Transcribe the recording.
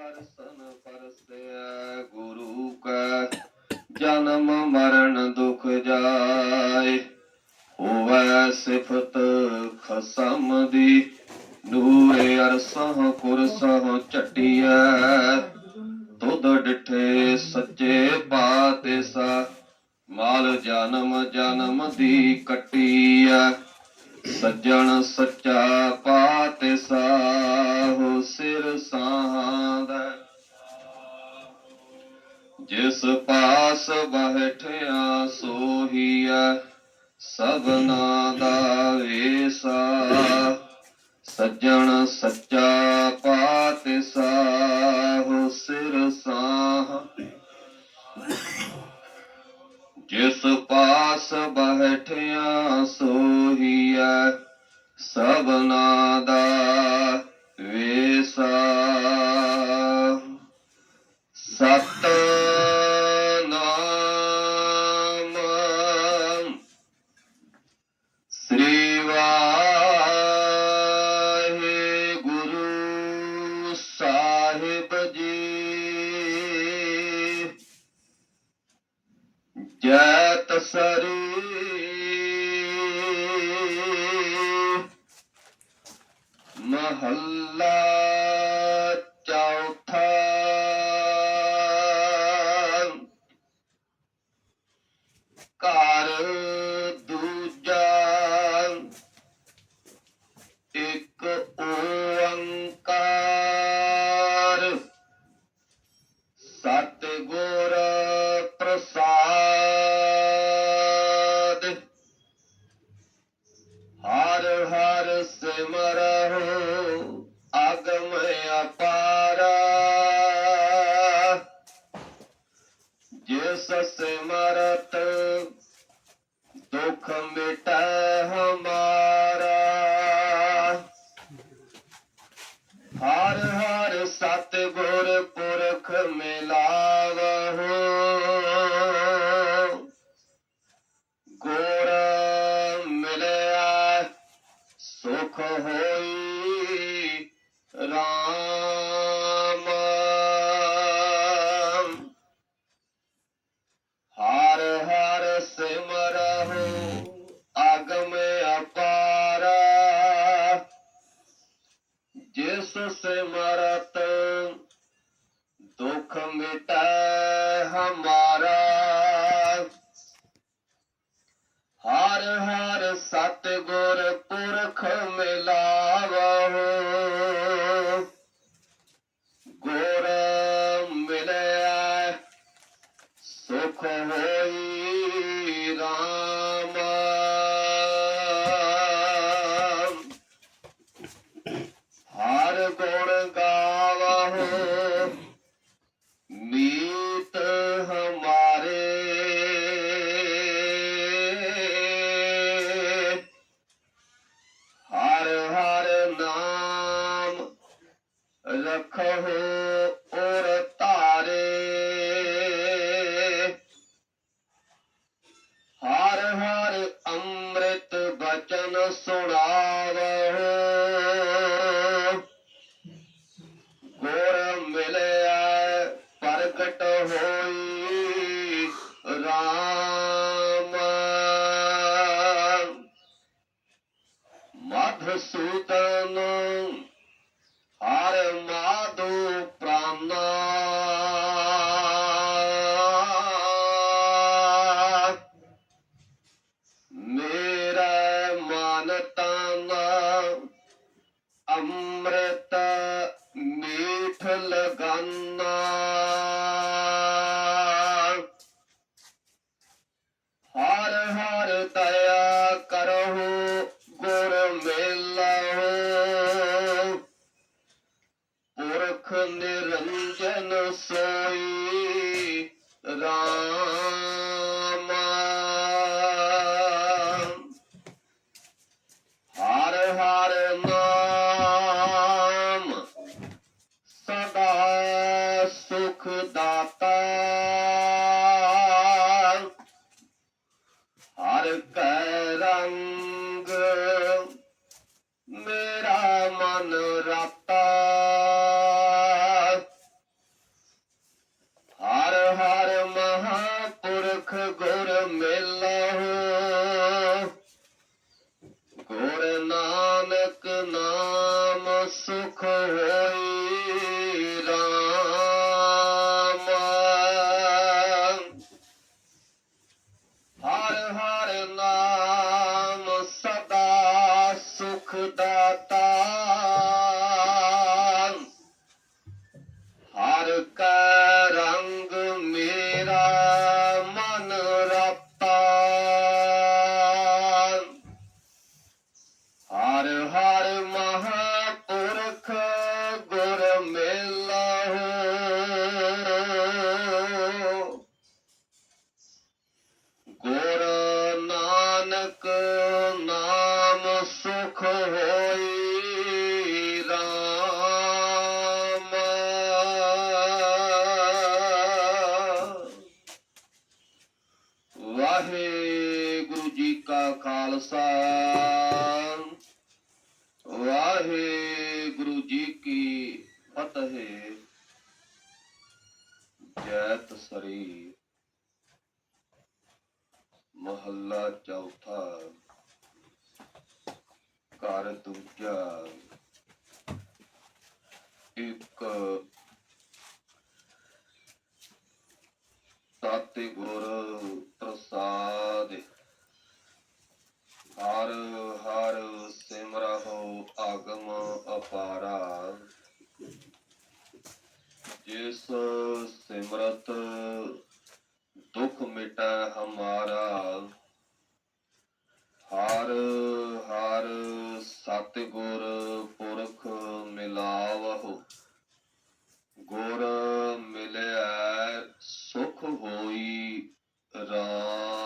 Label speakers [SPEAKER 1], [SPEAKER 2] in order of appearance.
[SPEAKER 1] ਦਰਸ਼ਨ ਪਰਸੈ ਗੁਰੂ ਕੈ ਜਨਮ ਮਰਨ ਦੁਖ ਜਾਏ ਹੋਵੈ ਸਿਫਤ ਖਸਮ ਦੀ ਨੂਰੇ ਅਰਸਹ ਕੁਰਸਹ ਝਟਿਐ ਤੁਧ ਡਿਠੇ ਸੱਚੇ ਬਾਤੇ ਸਾ ਮਾਲ ਜਨਮ ਜਨਮ ਦੀ ਕੱਟੀਐ ਸੱਜਣ ਸੱਚਾ ਜਿਸ ਪਾਸ ਬਹਿਠਿਆ ਸੋਹੀਐ ਸਭਨਾ ਦਾ ਵੇਸਾ। ਸੱਜਣ ਸੱਚਾ ਪਾਤੇ ਸਾਹੋ ਸਿਰ ਸਾਹ। ਜਿਸ ਪਾਸ ਸਾਹਿਬ ਜੀ। ਜੈ ਤਸਰੀ ਮਹੱਲਾ ਚੌਥਾ सिमर ਸਿਮਰਹੁ ਅਗਮ ਅਪਾਰ। ਜਿਸ ਸਿਮਰਤ ਦੁਖ ਮਿਟੈ ਹਮਾਰਾ। ਹਰ ਹਰ ਸਤਿਗੁਰ ਪੁਰਖ ਮਿਲਾਵਹੁ। ਗੁਰ ਮਿਲਿਆ ਸੁਖ ਹੋਈ ਰਾਮ ਮੀਠ ਲਗਾਨਾ ਹਰ ਹਰ ਦਇਆ ਕਰਹੁ ਗੁਰ ਮਿਲਹੁ ਪੁਰਖ ਨਿਰੰਜਨ ਸੋਈ ਸੁਖ ਨਾਨਕ ਨਾਮ ਸੁਖ ਹੋਈ ਰਾਮ। ਵਾਹਿਗੁਰੂ ਜੀ ਕਾ ਖਾਲਸਾ, ਵਾਹਿਗੁਰੂ ਜੀ ਕੀ ਫਤਿਹ। ਜੈਤ ਸਰੀ ਮਹੱਲਾ ਚੌਥਾ। ਘਰ ਦੂਜਾ। ਇੱਕ ਸਾਤੇ ਗੁਰ ਪ੍ਰਸਾਦ। ਹਰ ਹਰ ਸਿਮਰਹੁ ਆਗਮ ਅਪਾਰਾ। ਜਿਸ ਸਿਮਰਤ बेटा हमारा ਹਰ ਹਰ ਸਤਿਗੁਰ ਪੁਰਖ ਮਿਲਾਵਹੁ। ਗੁਰ ਮਿਲਿਆ ਸੁਖ ਹੋਈ ਰਾਮ।